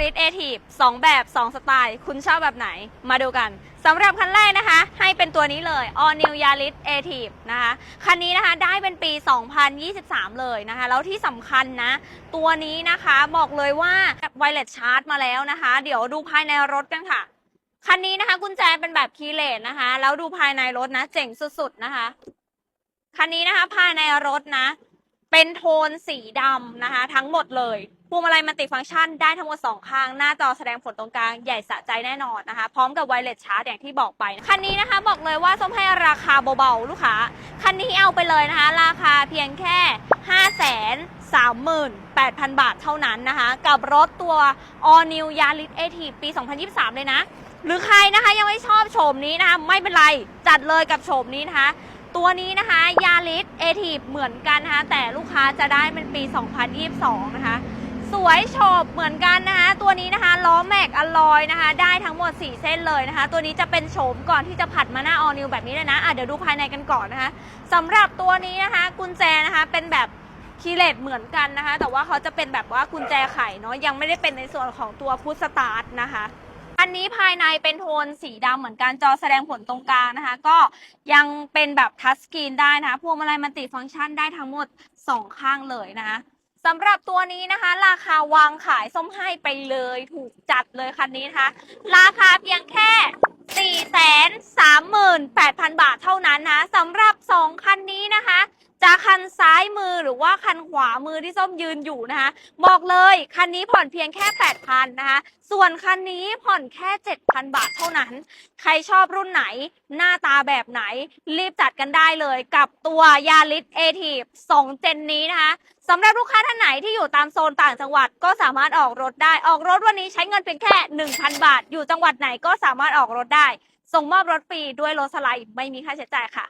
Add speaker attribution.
Speaker 1: ริสเอทีฟสองแบบ 2 สไตล์ คุณชอบแบบไหน มาดูกันสำหรับคันแรกนะคะ ให้เป็นตัวนี้เลย All New Yaris a t i v นะคะ คันนี้นะคะได้เป็นปี 2023 เลยนะคะ แล้วที่สำคัญนะ ตัวนี้นะคะบอกเลยว่า Wireless Charge มาแล้วนะคะ เดี๋ยวดูภายในรถกันค่ะ คันนี้นะคะกุญแจเป็นแบบคีย์เลสนะคะ แล้วดูภายในรถนะ เจ๋งสุดๆนะคะ คันนี้นะคะภายในรถนะ เป็นโทนสีดำนะคะ ทั้งหมดเลย พวงมาลัยมัลติฟังก์ชันได้ทั้งหมด 2 ข้าง หน้าจอแสดงผลตรงกลางใหญ่สะใจแน่นอนนะคะ พร้อมกับไวเลสชาร์จอย่างที่บอกไป คันนี้นะคะบอกเลยว่าส้มให้ราคาเบาๆ ลูกค้า คันนี้เอาไปเลยนะคะ ราคาเพียงแค่5 3 8 0 0 0 บาทเท่านั้นนะคะ กับรถตัว All New Yaris a t ปี 2023 เลยนะ หรือใครนะคะยังไม่ชอบโฉมนี้นะคะ ไม่เป็นไรจัดเลยกับโฉมนี้นะคะ ตัวนี้นะคะยาริสเอทีเหมือนกันนะคะ แต่ลูกค้าจะได้เป็นปี 2022 นะคะ สวยโฉบเหมือนกันนะคะตัวนี้นะคะล้อแม็กอลลอยนะคะ ได้ทั้งหมด 4 เส้นเลยนะคะ ตัวนี้จะเป็นโฉมก่อนที่จะผัดมาหน้าออนิวแบบนี้เลยนะอะเดี๋ยวดูภายในกันก่อนนะคะสำหรับตัวนี้นะคะ กุญแจนะคะเป็นแบบคีเลสเหมือนกันนะคะ แต่ว่าเขาจะเป็นแบบว่ากุญแจไขเนาะยังไม่ได้เป็นในส่วนของตัวพุทสตาร์ทนะคะอันนี้ภายในเป็นโทนสีดำเหมือนกันจอแสดงผลตรงกลางนะคะ ก็ยังเป็นแบบทัชสกรีนได้นะคะพวงมาลัยมันติฟังก์ชันได้ทั้งหมด 2 ข้างเลยนะคะ สำหรับตัวนี้นะคะ ราคาวางขายส้มให้ไปเลยถูกจัดเลยคันนี้นะคะ ราคาเพียงแค่ 438,000 บาทเท่านั้นนะสำหรับ 2 คันนี้นะคะจะคันซ้ายมือหรือว่าคันขวามือที่ส้มยืนอยู่นะคะ บอกเลยคันนี้ผ่อนเพียงแค่ 8,000นะคะส่วนคันนี้ผ่อนแค่ 7,000 บาทเท่านั้น ใครชอบรุ่นไหน หน้าตาแบบไหน รีบจัดกันได้เลยกับตัวยาริสเอทีฟ2เจนนี้นะคะ สำหรับลูกค้าท่านไหนที่อยู่ตามโซนต่างจังหวัดก็สามารถออกรถได้ ออกรถวันนี้ใช้เงินเพียงแค่ 1,000 บาท อยู่จังหวัดไหนก็สามารถออกรถได้ ส่งมอบรถฟรีด้วยรถสไลด์ไม่มีค่าใช้จ่ายค่ะ